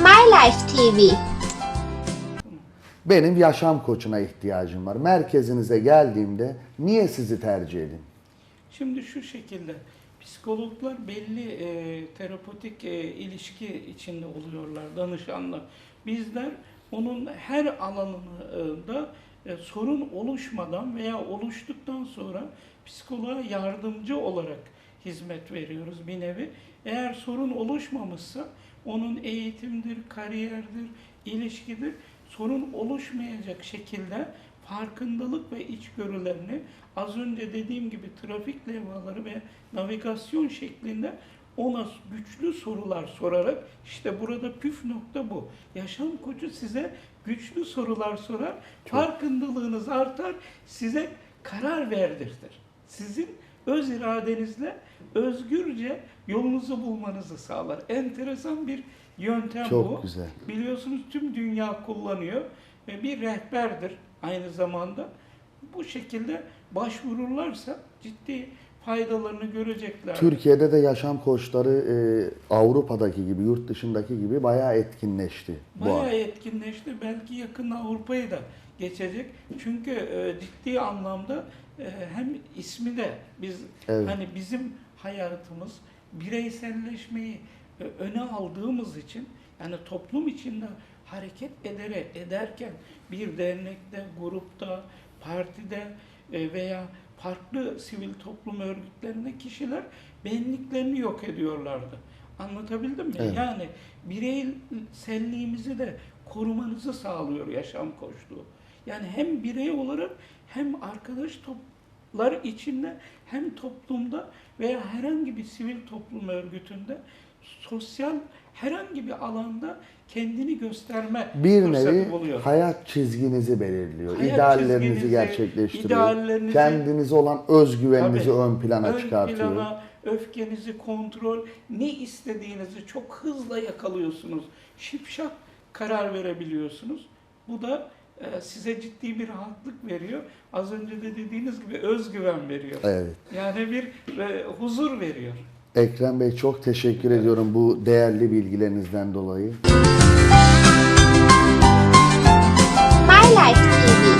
My Life TV Benim yaşam koçuna ihtiyacım var. Merkezinize geldiğimde niye sizi tercih edeyim? Şimdi şu şekilde psikologlar belli e, terapötik e, ilişki içinde oluyorlar danışanla. Bizler onun her alanında e, sorun oluşmadan veya oluştuktan sonra psikoloğa yardımcı olarak hizmet veriyoruz bir nevi. Eğer sorun oluşmamışsa onun eğitimdir, kariyerdir, ilişkidir sorun oluşmayacak şekilde farkındalık ve içgörülerini az önce dediğim gibi trafik levhaları ve navigasyon şeklinde ona güçlü sorular sorarak işte burada püf nokta bu. Yaşam koçu size güçlü sorular sorar, farkındalığınız artar, size karar verdirtir. Sizin öz iradenizle özgürce yolunuzu bulmanızı sağlar. Enteresan bir yöntem Çok bu. güzel. Biliyorsunuz tüm dünya kullanıyor ve bir rehberdir aynı zamanda. Bu şekilde başvururlarsa ciddi faydalarını görecekler. Türkiye'de de yaşam koçları e, Avrupa'daki gibi, yurt dışındaki gibi bayağı etkinleşti. bu Bayağı ara. etkinleşti. Belki yakın Avrupa'yı da geçecek. Çünkü e, ciddi anlamda e, hem ismi de biz Evet. hani bizim hayatımız bireyselleşmeyi e, öne aldığımız için yani toplum içinde hareket ederek ederken bir dernekte, grupta, partide e, veya farklı sivil toplum örgütlerinde kişiler benliklerini yok ediyorlardı. Anlatabildim mi? Evet. Yani bireyselliğimizi de korumanızı sağlıyor yaşam koçluğu. Yani hem birey olarak hem arkadaş toplar içinde hem toplumda veya herhangi bir sivil toplum örgütünde sosyal herhangi bir alanda kendini gösterme Bir nevi buluyor. hayat çizginizi belirliyor. Hayat ideallerinizi çizginizi, gerçekleştiriyor. ideallerinizi- Kendinize olan özgüveninizi Tabii. ön plana Ön çıkartıyor. plana, öfkenizi kontrol, ne istediğinizi çok hızla yakalıyorsunuz. Şipşak karar verebiliyorsunuz. Bu da e, size ciddi bir rahatlık veriyor. Az önce de dediğiniz gibi özgüven veriyor. Evet. Yani bir e, huzur veriyor. Ekrem Bey çok teşekkür ediyorum bu değerli bilgilerinizden dolayı. My Life TV